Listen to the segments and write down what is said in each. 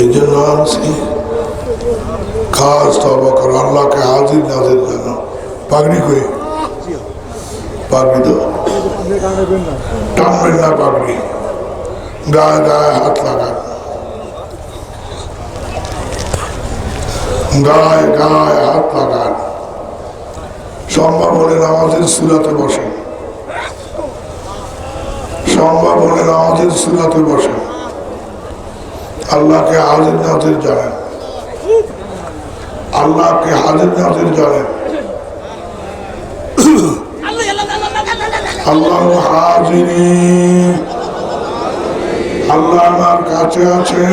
এই জন্য খাস করো আল্লাহকে হাজির নাজির পাগড়ি কই পাগড়ি তো টানবেন না পাগড়ি গায়ে গায়ে হাত লাগান গায়ে গায়ে হাত লাগান সম্ভব হলে নামাজের সুরাতে বসেন সম্ভব হলে নামাজের সুরাতে বসেন আল্লাহকে হাজির নাজির জানেন। আল্লাহকে হাজির নাজির জানেন। আল্লাহ হাজিরি। আল্লাহ আমার কাছে আছে।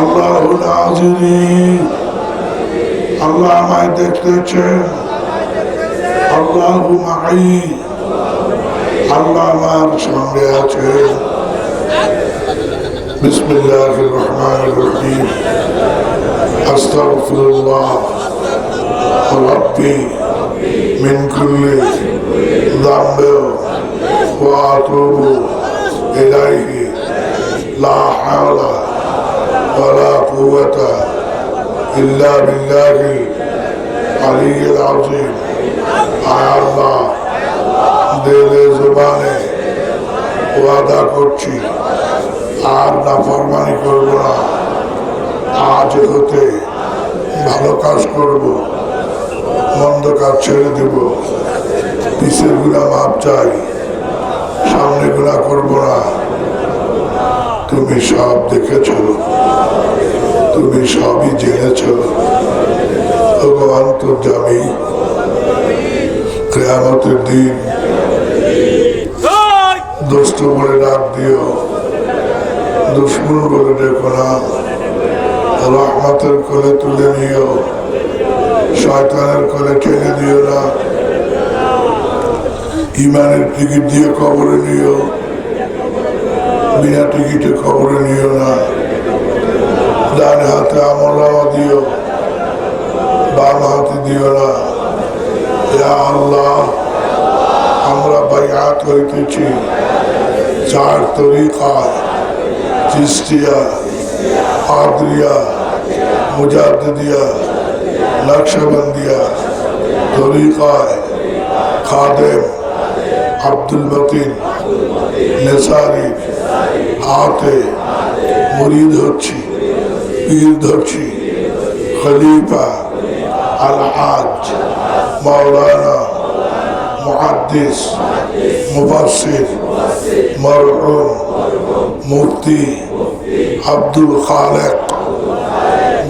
আল্লাহ হাজিরি আল্লাহ আমায় দেখতেছেন আল্লাহ আল্লাহ আমার সঙ্গে আছে। بسم اللہ الرحمن الرحیم. استغفر اللہ ربی من کل ذنب واتوب الیہ. لا حول ولا قوة الا بالله علی العظیم. آیا اللہ دے دے زبانے وعدہ کرچی. আর না ফরমানি করব না। আজ হতে ভালো কাজ করব। মন্দ কাজ ছেড়ে দেব। পিসের গুণা মাপ চাই। সামনে গুণা করব না। তুমি সব দেখেছ। তুমি সবই জেনেছ। ভগবান তোর জামি কেয়ামতের দিন দোস্ত বলে ডাক দিও। দুশ্মন বলে ডেকো না। রহমতের কোলে তুলে নিও। শয়তানের কোলে ঠেলে দিও না। ইমানের টিকিট দিয়ে কবরে নিও। বিনা টিকিটে কবরে নিও না। ডান হাতে আমলামা দিও। বাম হাতে দিও না। আল্লাহ, আমরা বাইয়াত হইতেছি চার তরিকায়। চিস্তিয়া আদরিয়া মুজাদ্দিয়া নকশবন্দিয়া তরিকায় খাদেম আব্দুল মতিন নেসারি হাতে মুরিদ হচ্ছি পীর ধরছি খলিফা আলহাজ মাওলানা محدث مبصر مرحوم، مفتی عبد الخالق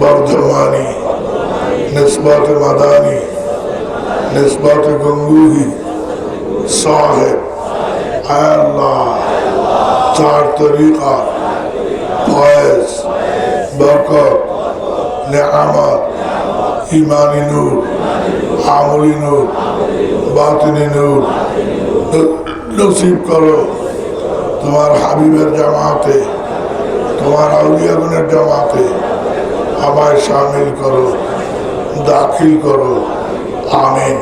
بردمانی نسبت مدانی، نسبت گنگوہی، صاحب، اے اللہ، چار طریقہ فائز برکت، نعمت ইমানি নূর, আমলি নূর, বাতিনি নূর। নসিব করো, তোমার হাবিবের জামাতে, তোমার আউলিয়াগুনের জামাতে আমায় সামিল করো, দাখিল করো। আমিন,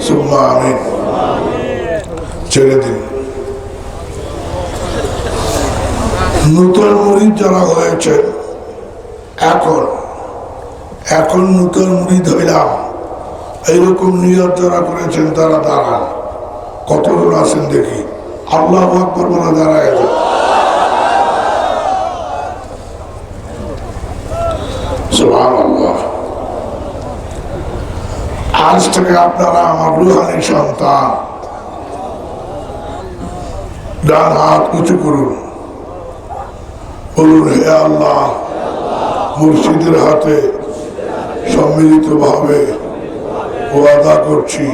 সুম্মা আমিন। ছেড়ে দিন। নতুন মরিদ যারা হয়েছেন, এখন এখন নূতন মুড়ি ধরলাম। এইরকম নিয়ত যারা করেছেন তারা দাঁড়ান কতজন আছেন দেখি। আল্লাহ আকবর বলে দাঁড়ায়। আজ থেকে আপনারা আমার রুহানি সন্তান। ডান হাত উঁচু করুন। বলুন, হে আল্লাহ, মুর্শিদের হাতে সম্মিলিতভাবে ওয়াদা করছি,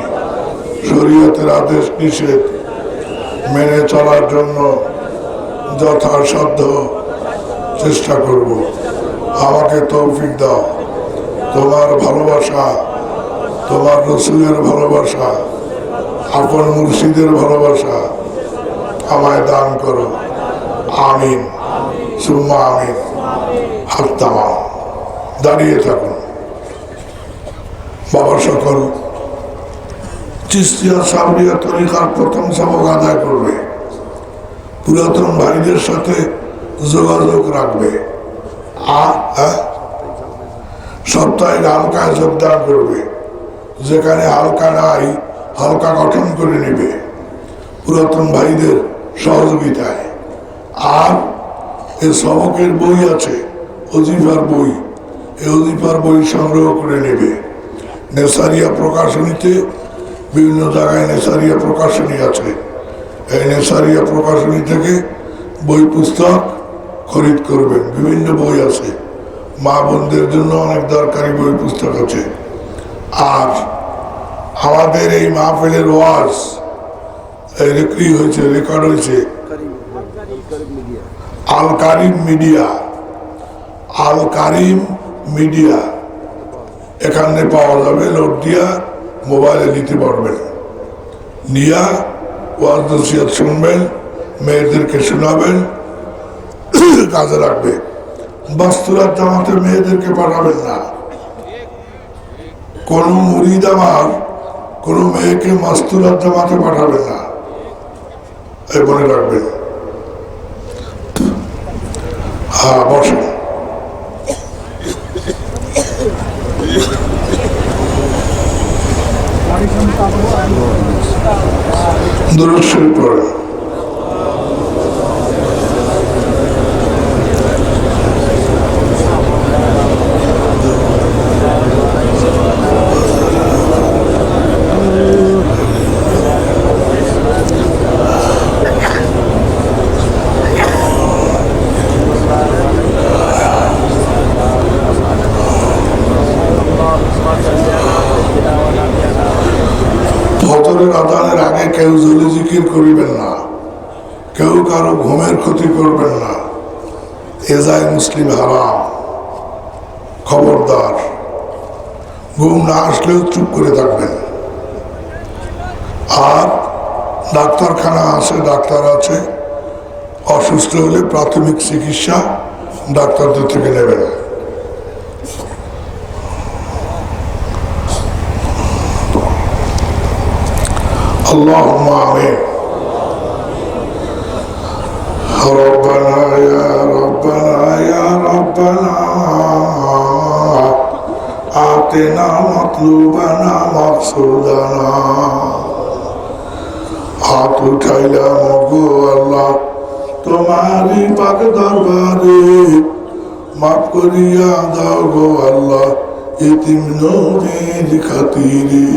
শরীয়তের আদেশ নিষেধ মেনে চলার জন্য যথাসাধ্য চেষ্টা করব। আমাকে তৌফিক দাও। তোমার ভালোবাসা, তোমার রসুলের ভালোবাসা, আপন মুর্শিদের ভালোবাসা আমায় দান করো। আমিন। সুম্মা আমিন। হাত দাঁড়িয়ে থাকুন। বাবা সকল চিস্তিয়া সাবরিয়া তরিকার প্রথম সবক আদায় করবে। পুরাতন ভাইদের সাথে যোগাযোগ রাখবে। আর হ্যাঁ? সপ্তাহে হালকায় যোগদান করবে। যেখানে হালকা নাই, হালকা গঠন করে নেবে। পুরাতন ভাইদের সহযোগিতায়। আর এ সবকের বই আছে, অজিফার বই। এই অজিফার বই সংগ্রহ করে নেবে। নেসারিয়া প্রকাশনীতে বিভিন্ন জায়গায় নেসারিয়া প্রকাশনী আছে। এই নেসারিয়া প্রকাশনী থেকে বই পুস্তক খরিদ করবেন। বিভিন্ন বই আছে। মা বোনদের জন্য অনেক দরকারি বই পুস্তক আছে। আর আমাদের এই মাহফিলের ওয়াজ রেকর্ড হয়েছে রেকর্ড হয়েছে। আল কারিম মিডিয়া। আল কারিম মিডিয়া। এখানে পাওয়া যাবে লোড দিয়া মোবাইলে নিতে পারবেন। নিয়া ওয়াজ শুনবেন, মেয়েদেরকে শোনাবেন, কাজে রাখবে বাস্তুরাত জামাতে মেয়েদেরকে পাঠাবেন না। কোন মুরিদ আমার, কোন মেয়েকে মাস্তুরাত জামাতে পাঠাবেন না। এই মনে রাখবেন। হ্যাঁ বসেন। পড়েন ফজরের আদানের আগে কেউ জলি জিকির করিবেন না কেউ কারও ঘুমের ক্ষতি করবেন না। এজাই মুসলিম হারাম। খবরদার। ঘুম না আসলেও চুপ করে থাকবেন। আর ডাক্তারখানা আছে, ডাক্তার আছে। অসুস্থ হলে প্রাথমিক চিকিৎসা ডাক্তারদের থেকে নেবেন। আল্লাহ আমি ربنا يا ربنا يا ربنا آتنا مطلوبنا مقصودنا হাত উঠাইলাম গো আল্লাহ তোমারই পাক দরবারে মাফ করিয়া দাও গো আল্লাহ এতিম নবীর খাতিরে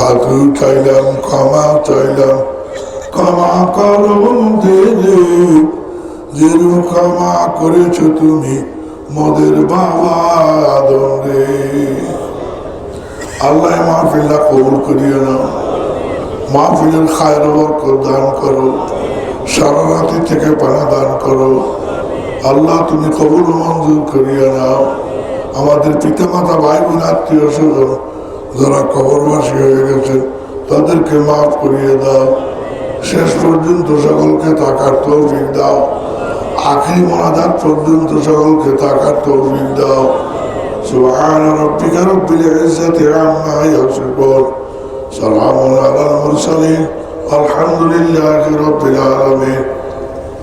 হাত চাইলাম ক্ষমা চাইলাম ক্ষমা করো দেরে যেরু ক্ষমা করেছ তুমি মোদের বাবা আল্লাহ মাহফিল্লা কবুল করিও না মাহফিলের খায়ের দান করো সারা রাতি থেকে পানা দান করো আল্লাহ তুমি কবুল মঞ্জুর করিয়া নাও আমাদের পিতামাতা ভাই বোন আত্মীয় স্বজন যারা কবরবাসী হয়ে গেছে তাদেরকে মাফ করিয়ে দাও। শেষ পর্যন্ত সকলকে থাকার তৌফিক দাও আখরি মনাদার পর্যন্ত সকলকে থাকার তৌফিক দাও سبحان ربك رب العزة عما يصفون سلام على المرسلين الحمد لله رب العالمين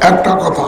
একটা কথা